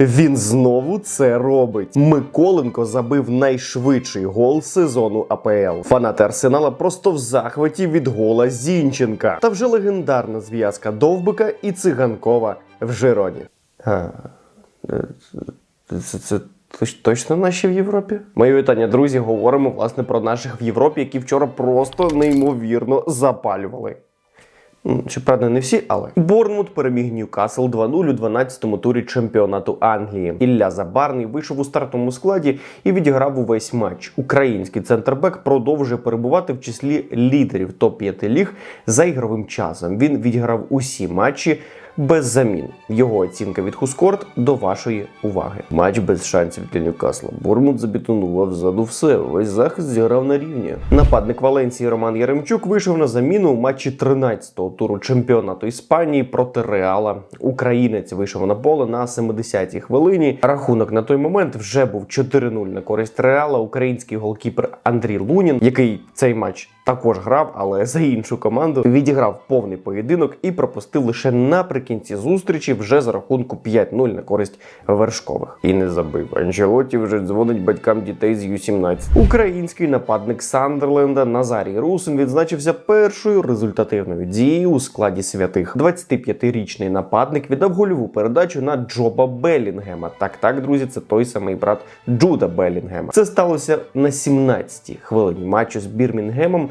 Він знову це робить. Миколенко забив найшвидший гол сезону АПЛ. Фанати Арсенала просто в захваті від гола Зінченка. Та вже легендарна зв'язка Довбика і Циганкова в Жироні. А, е, це, це точно наші в Європі? Мої вітання, друзі. Говоримо власне про наших в Європі, які вчора просто неймовірно запалювали. Щоправда, не всі, але Борнмут переміг Ньюкасл 2-0 у 12-му турі чемпіонату Англії. Ілля Забарний вийшов у стартовому складі і відіграв увесь матч. Український центрбек продовжує перебувати в числі лідерів топ-5 ліг за ігровим часом. Він відіграв усі матчі. Без замін його оцінка від Хускорт до вашої уваги. Матч без шансів для Ньюкасла. Бормут забетонував ззаду все. Весь захист зіграв на рівні. Нападник Валенції Роман Яремчук вийшов на заміну у матчі 13-го туру чемпіонату Іспанії проти Реала. Українець вийшов на поле на 70-й хвилині. Рахунок на той момент вже був 4-0 на користь Реала. Український голкіпер Андрій Лунін, який цей матч також грав, але за іншу команду відіграв повний поєдинок і пропустив лише наприкінці зустрічі вже за рахунку 5-0 на користь вершкових. І не забив. Анчелоті вже дзвонить батькам дітей з Ю-17. Український нападник Сандерленда Назарій Русин відзначився першою результативною дією у складі святих. 25-річний нападник віддав гольову передачу на Джоба Белінгема. Так, так, друзі, це той самий брат Джуда Белінгема. Це сталося на 17-й хвилині матчу з Бірмінгемом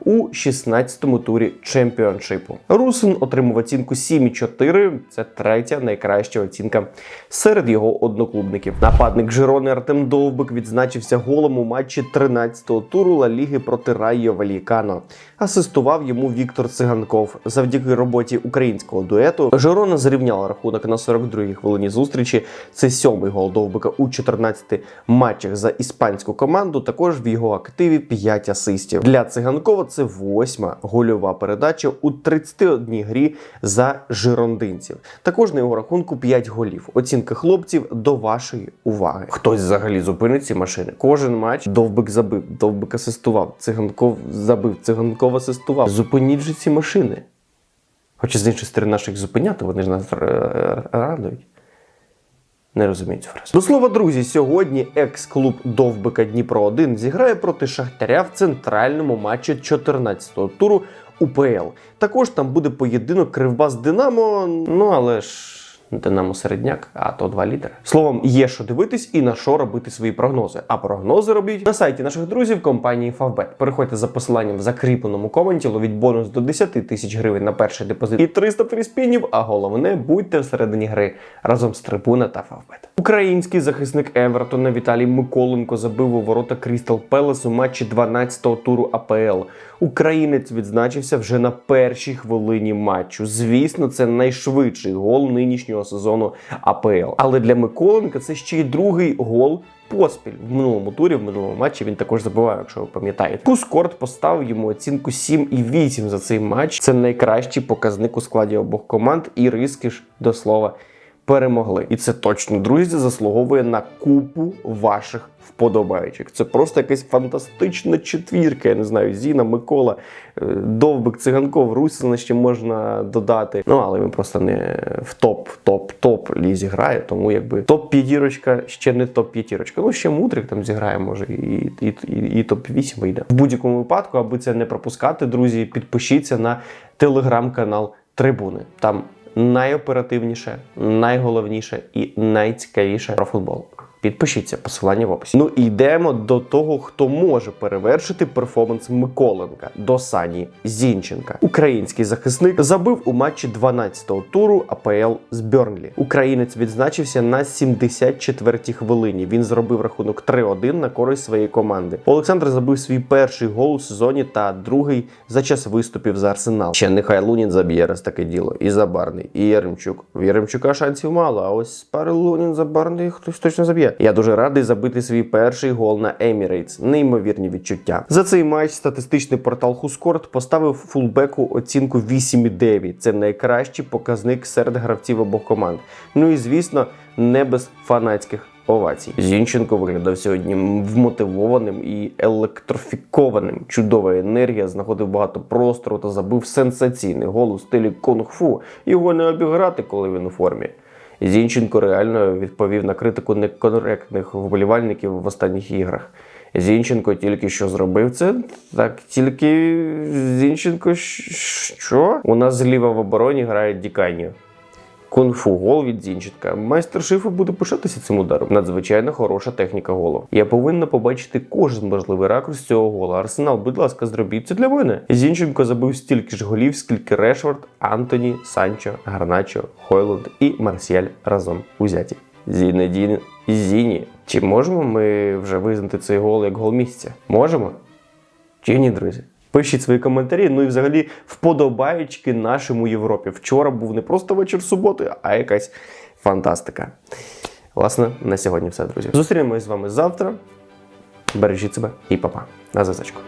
у 16-му турі чемпіоншипу. Русин отримав оцінку 7,4. Це третя найкраща оцінка серед його одноклубників. Нападник Жирони Артем Довбик відзначився голом у матчі 13-го туру Ла Ліги проти Райо Валікано. Асистував йому Віктор Циганков. Завдяки роботі українського дуету Жирона зрівняла рахунок на 42-й хвилині зустрічі. Це сьомий гол Довбика у 14 матчах за іспанську команду. Також в його активі 5 асистів. Для циганкова це восьма гольова передача у 31 грі за жирондинців. Також на його рахунку 5 голів. Оцінка хлопців до вашої уваги. Хтось взагалі зупинить ці машини. Кожен матч довбик забив, довбик асистував, циганков забив, циганков асистував. Зупиніть же ці машини. Хоча з іншої сторони наших зупиняти, вони ж нас радують. Не розумію цю фразу. До слова, друзі, сьогодні екс-клуб Довбика Дніпро 1 зіграє проти Шахтаря в центральному матчі 14-го туру УПЛ. Також там буде поєдинок Кривбас Динамо. Ну але ж. Динамо середняк, а то два лідери. Словом, є що дивитись і на що робити свої прогнози. А прогнози робіть на сайті наших друзів компанії Favbet. Переходьте за посиланням в закріпленому коменті, ловіть бонус до 10 тисяч гривень на перший депозит і 300 фріспінів. А головне, будьте всередині гри разом з Трибуна та Favbet. Український захисник Евертона Віталій Миколенко забив у ворота Крістал Пелес у матчі 12-го туру АПЛ. Українець відзначився вже на першій хвилині матчу. Звісно, це найшвидший гол нинішнього сезону АПЛ. Але для Миколенка це ще й другий гол. Поспіль в минулому турі, в минулому матчі він також забивав, якщо ви пам'ятаєте. Кускорт поставив йому оцінку 7,8 за цей матч. Це найкращий показник у складі обох команд, і риски ж до слова перемогли. І це точно, друзі, заслуговує на купу ваших вподобайчих. Це просто якась фантастична четвірка. Я не знаю, Зіна, Микола, е, Довбик, Циганков, Русина ще можна додати. Ну, але він просто не в топ, топ, топ лізі грає, тому якби топ п'ятірочка ще не топ п'ятірочка. Ну, ще мудрик там зіграє, може, і, і, і, і топ 8 вийде. В будь-якому випадку, аби це не пропускати, друзі, підпишіться на телеграм-канал Трибуни. Там найоперативніше, найголовніше і найцікавіше про футбол. Підпишіться, посилання в описі. Ну і йдемо до того, хто може перевершити перформанс Миколенка до Сані Зінченка. Український захисник забив у матчі 12-го туру АПЛ з Бьорнлі. Українець відзначився на 74-й хвилині. Він зробив рахунок 3-1 на користь своєї команди. Олександр забив свій перший гол у сезоні та другий за час виступів за Арсенал. Ще нехай Лунін заб'є раз таке діло. І Забарний, і Яремчук. В Яремчука шансів мало, а ось пари Лунін Забарний хтось точно заб'є. Я дуже радий забити свій перший гол на Емірейтс. Неймовірні відчуття. За цей матч статистичний портал Хускорт поставив фулбеку оцінку 8,9. Це найкращий показник серед гравців обох команд. Ну і звісно, не без фанатських. Овацій. Зінченко виглядав сьогодні вмотивованим і електрофікованим. Чудова енергія, знаходив багато простору та забив сенсаційний гол у стилі кунг-фу. Його не обіграти, коли він у формі. Зінченко реально відповів на критику некоректних вболівальників в останніх іграх. Зінченко тільки що зробив це. Так тільки Зінченко що? У нас зліва в обороні грає Діканьо. Кунг-фу гол від Зінченка. Майстер шифу буде пишатися цим ударом. Надзвичайно хороша техніка голу. Я повинна побачити кожен можливий ракурс цього гола. Арсенал, будь ласка, зробіть це для мене. Зінченко забив стільки ж голів, скільки Решфорд, Антоні, Санчо, Гарначо, Хойлунд і Марсіаль разом узяті. Зінедін Зіні. Чи можемо ми вже визнати цей гол як гол місця? Можемо? Чи ні, друзі? Пишіть свої коментарі. Ну і взагалі вподобаючки нашому Європі. Вчора був не просто вечір суботи, а якась фантастика. Власне, на сьогодні все, друзі. Зустрінемось з вами завтра. Бережіть себе і па-па. На зв'язочку.